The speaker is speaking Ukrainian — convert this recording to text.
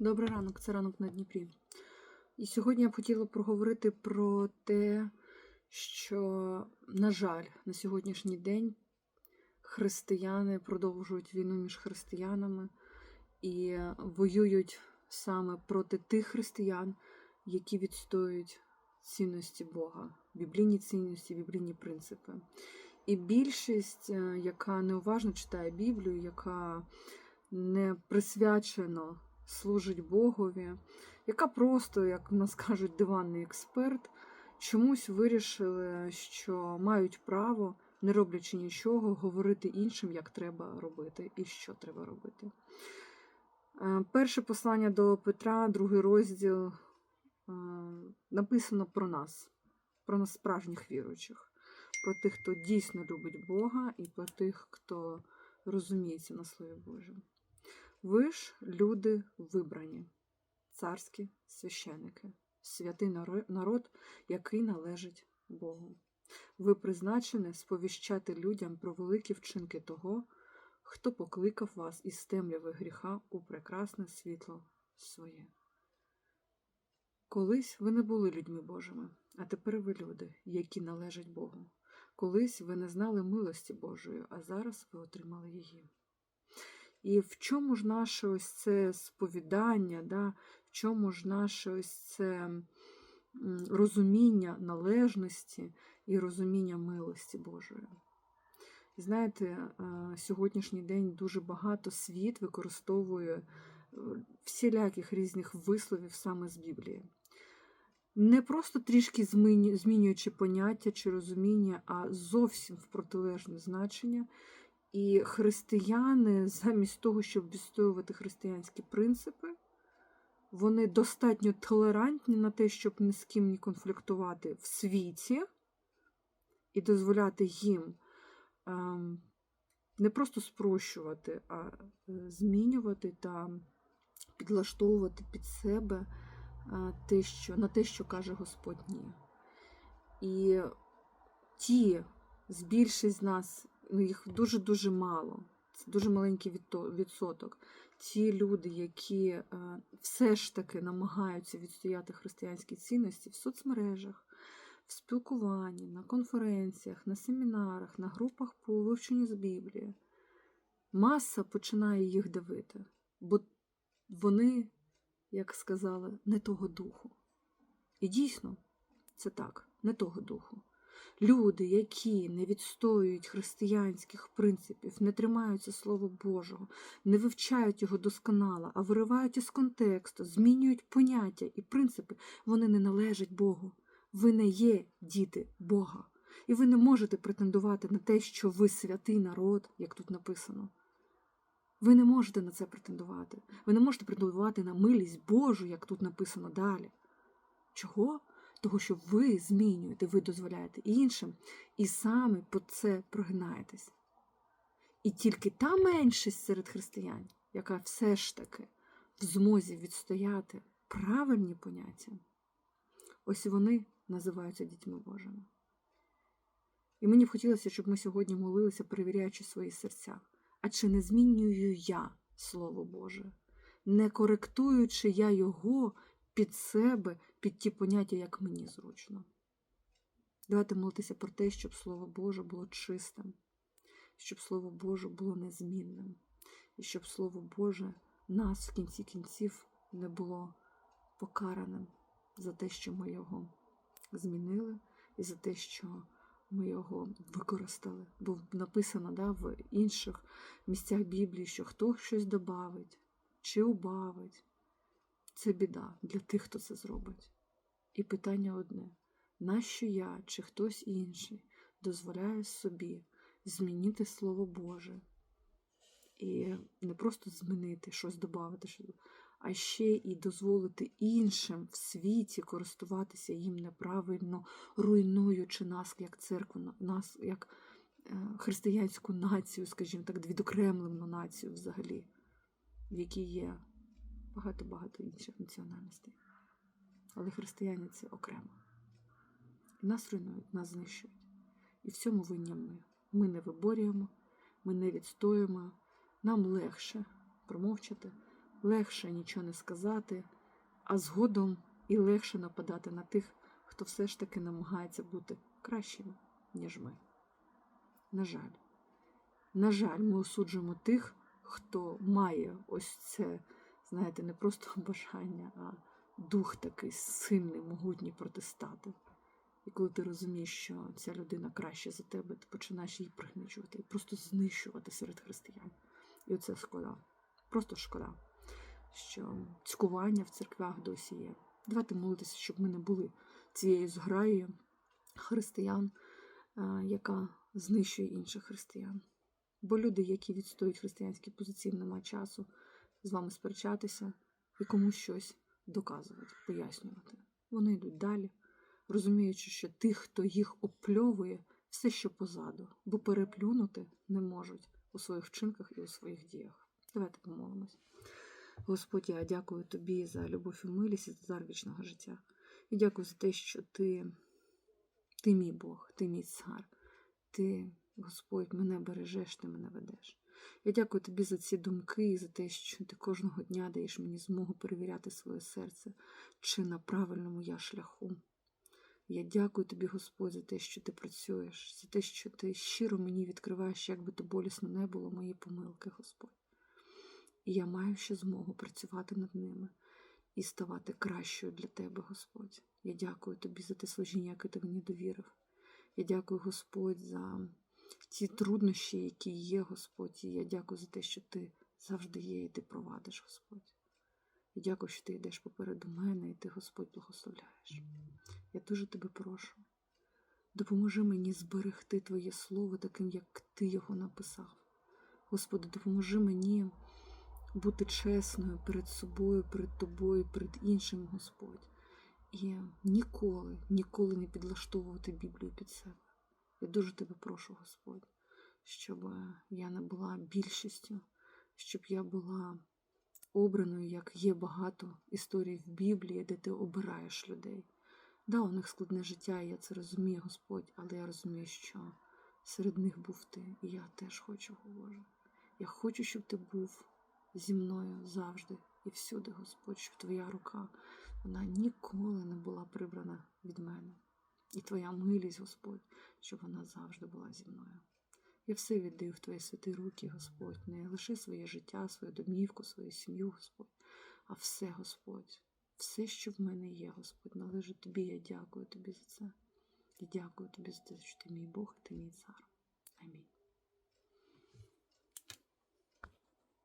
Добрий ранок, це ранок на Дніпрі. І сьогодні я б хотіла проговорити про те, що, на жаль, на сьогоднішній день християни продовжують війну між християнами і воюють саме проти тих християн, які відстоюють цінності Бога, біблійні цінності, біблійні принципи. І більшість, е, яка неуважно читає Біблію, яка не присвячено служить Богові, яка просто, як в нас кажуть, диванний експерт, чомусь вирішили, що мають право, не роблячи нічого, говорити іншим, як треба робити і що треба робити. Е, Перше послання до Петра, другий розділ, е, написано про нас, про нас справжніх віруючих, про тих, хто дійсно любить Бога, і про тих, хто розуміється на Слові Божому. Ви ж люди вибрані, царські священики, святий народ, який належить Богу. Ви призначені сповіщати людям про великі вчинки того, хто покликав вас із темряви гріха у прекрасне світло своє. Колись ви не були людьми Божими, а тепер ви люди, які належать Богу. Колись ви не знали милості Божої, а зараз ви отримали її. І в чому ж наше ось це сповідання, да? в чому ж наше ось це розуміння належності і розуміння милості Божої? І знаєте, е, сьогоднішній день дуже багато світ використовує е, всіляких різних висловів саме з Біблії. Не просто трішки змінюючи поняття чи розуміння, а зовсім в протилежне значення. І християни, замість того, щоб відстоювати християнські принципи, вони достатньо толерантні на те, щоб ні з ким не конфліктувати в світі і дозволяти їм ем, не просто спрощувати, а е, змінювати та підлаштовувати під себе е, те, що, на те, що каже Господь ні. І ті з більшість з нас, ну їх дуже-дуже мало. Це дуже маленький відсоток. Ті люди, які е, все ж таки намагаються відстояти християнські цінності в соцмережах, в спілкуванні, на конференціях, на семінарах, на групах по вивченню з Біблії, маса починає їх давити, бо вони, як сказали, не того духу. І дійсно, це так, не того духу. Люди, які не відстоюють християнських принципів, не тримаються Слова Божого, не вивчають його досконало, а виривають із контексту, змінюють поняття і принципи, вони не належать Богу. Ви не є діти Бога. І ви не можете претендувати на те, що ви святий народ, як тут написано. Ви не можете на це претендувати. Ви не можете претендувати на милість Божу, як тут написано далі. Чого? Того, що ви змінюєте, ви дозволяєте іншим, і самі по це прогинаєтесь. І тільки та меншість серед християн, яка все ж таки в змозі відстояти правильні поняття, ось вони називаються дітьми Божими. І мені б хотілося, щоб ми сьогодні молилися, перевіряючи свої серця. А чи не змінюю я Слово Боже, не коректуючи я його під себе, під ті поняття, як мені зручно. Давайте молитися про те, щоб Слово Боже було чистим, щоб Слово Боже було незмінним, і щоб Слово Боже нас в кінці кінців не було покараним за те, що ми його змінили, і за те, що ми його використали. Бо написано да, в інших місцях Біблії, що хто щось добавить чи убавить, це біда для тих, хто це зробить. І питання одне: нащо я чи хтось інший дозволяє собі змінити Слово Боже? І не просто змінити, щось додати, а ще і дозволити іншим в світі користуватися їм неправильно, руйнуючи нас як церкву, нас як е, християнську націю, скажімо так, відокремлену націю взагалі, в якій є багато-багато інших національностей. Але християни це окремо. Нас руйнують, нас знищують. І в цьому винні ми. Ми не виборюємо, ми не відстоюємо. Нам легше промовчати, легше нічого не сказати, а згодом і легше нападати на тих, хто все ж таки намагається бути кращими, ніж ми. На жаль, на жаль, ми осуджуємо тих, хто має ось це, знаєте, не просто бажання, а дух такий сильний, могутній протистати. І коли ти розумієш, що ця людина краще за тебе, ти починаєш її пригнічувати і просто знищувати серед християн. І оце шкода. Просто шкода, що цькування в церквях досі є. Давайте молитися, щоб ми не були цією зграєю християн, яка знищує інших християн. Бо люди, які відстоюють християнські позиції, нема часу з вами сперечатися і комусь щось доказувати, пояснювати. Вони йдуть далі, розуміючи, що тих, хто їх опльовує, все ще позаду, бо переплюнути не можуть у своїх вчинках і у своїх діях. Давайте помолимось. Господь, я дякую тобі за любов і милість і за дар вічного життя. І дякую за те, що ти, ти мій Бог, ти мій цар, ти, Господь, мене бережеш, ти мене ведеш. Я дякую тобі за ці думки і за те, що ти кожного дня даєш мені змогу перевіряти своє серце, чи на правильному я шляху. Я дякую тобі, Господь, за те, що ти працюєш, за те, що ти щиро мені відкриваєш, як би то болісно не було мої помилки, Господь. І я маю ще змогу працювати над ними і ставати кращою для тебе, Господь. Я дякую тобі за те служіння, яке ти мені довірив. Я дякую, Господь, за ті труднощі, які є, Господь. І я дякую за те, що ти завжди є, і ти провадиш, Господь. І дякую, що ти йдеш попереду мене, і ти, Господь, благословляєш. Я дуже тебе прошу. Допоможи мені зберегти Твоє Слово таким, як Ти його написав. Господи, допоможи мені бути чесною перед собою, перед тобою, перед іншим, Господь. І ніколи, ніколи не підлаштовувати Біблію під себе. Я дуже тебе прошу, Господь, щоб я не була більшістю, щоб я була обраною, як є багато історій в Біблії, де ти обираєш людей. Да, у них складне життя, і я це розумію, Господь, але я розумію, що серед них був ти, і я теж хочу, Боже. Я хочу, щоб ти був зі мною завжди і всюди, Господь, щоб твоя рука вона ніколи не була прибрана від мене. І твоя милість, Господь, щоб вона завжди була зі мною. Я все віддаю в Твої святі руки, Господь, не лише своє життя, свою домівку, свою сім'ю, Господь, а все, Господь, все, що в мене є, Господь, належить Тобі. Я дякую Тобі за це. Я дякую Тобі за те, що ти мій Бог і ти мій цар. Амінь.